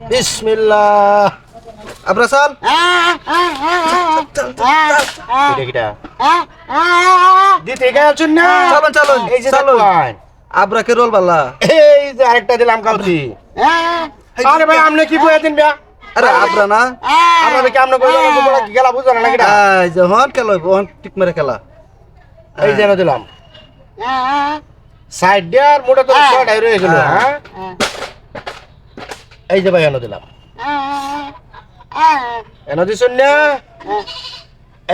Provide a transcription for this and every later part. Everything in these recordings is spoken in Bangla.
বিসমিল্লাহ। আপনার দিতে গেছেন না। চলুন চলুন। এই যে চলুন। দেখুন আব্রাকে রোল বাল্লা এই যে আরেকটা দিলাম কাউছি আরে ভাই আপনি কি বইয়া দিন বিয়া আরে আব্রা না। আপনাদের কি আপনি কইলেন বড় গেলা বুঝো না নাকি এই যে হন খেলো হন টিক মেরে খেলা। এই যেন দিলাম। সাইড দেয়ার মোটা তো শর্ট গেল হ্যাঁ। এই যে ভাই, এনে দিলাম। এনে দিছুন না?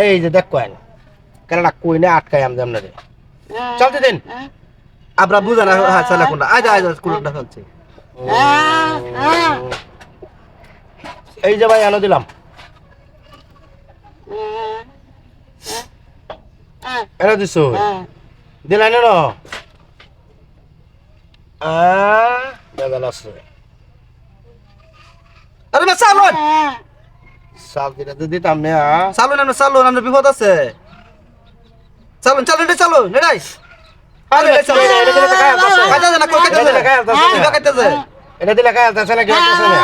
এই যে দেখ কয়েন। কেননা কই না আটকাই আম জামনে চলতে দিন। আব্রা বুঝে না হ্যাঁ চালা কোনটা আজ আজ কোনটা ফেলছে এই যে ভাই, এনে দিলাম। এনে দিছো দিলাই না? আছে। আরে না চালুন সাল দিলে তো দিতাম না। চালুন আমরা চালুন আমরা বিপদ আছে। চালুন চালুন রে চালুন নেড়াই আরে রে চালুন। কাজা জানা কই কাজা জানা কিবা কাজা যায় এটা দিলে কাজ আছে না কি আছে না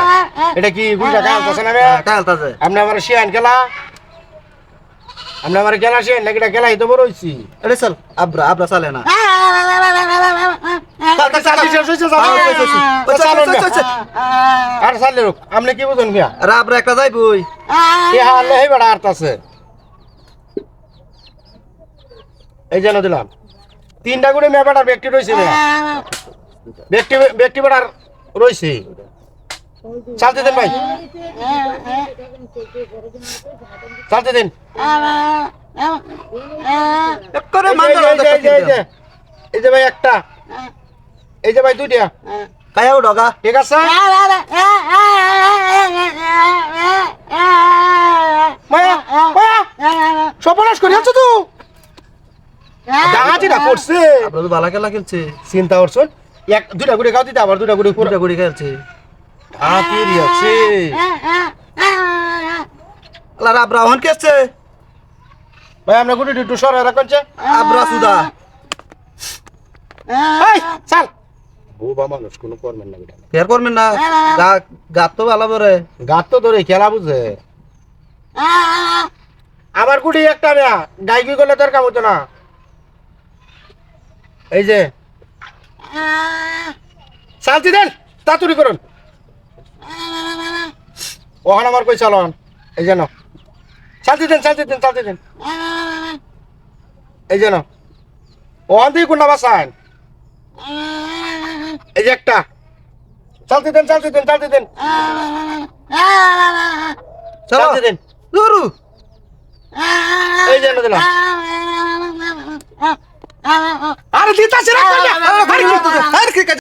এটা কি গুইটা কাজ আছে না রে তাজে আপনি আমার শিয়ান আমার খেলা শিয়ান এটা তো বড় হইছি। আরে চল আব্রা আব্রা চালে না। আর চালে রোক আপনি কি বুঝুন গিয়া? আরে আব্রা একটা যাইবই কি হালে হেই বড় আর্ত আছে। এই যেন দিলাম। তিনটা করে মেয়ে ব্যক্তি রয়েছে ব্যক্তি ব্যক্তি বেটার রয়েছে। চালতে দেন ভাই। চালতে দিন। এই যে ভাই একটা। এই যে ভাই দুইটা কায়াও ডগা ঠিক আছে? মায়া মায়া। সপনাশ করে আছো তো? ডাঙাটি না করছে। আব্রা তো বালা খেলা খেলছে। চিন্তা করছুন এক দুটা করে গাও দিতে আবার করে পুরো। পুরোটা গুড়ি খেলছে। হাতি আছে আব্রা হন কেছে ভাই আমরা গুটি একটু সরে রাখছে আব্রা সুদা। এই চল বোবা মানুষ কোনো করবেন না ফের করবেন না গা গাত তো ভালো করে গাত তো ধরে খেলা বুঝে আমার গুটি একটা মেয়া গাই কি করলে তোর কাম হতো না এই যে শান্তি দেন তাড়াতাড়ি করুন ওখানে আমার কই চালন এই যেন শান্তি দেন শান্তি দেন শান্তি দেন এই যেন ওখান থেকে কোনটা বাসান এই যে একটা চালতে দেন চালতে দেন চালতে দেন চলো চালতে দেন দুরু এই যেন দিলাম আরে দিতাছে না আরে কি কাজ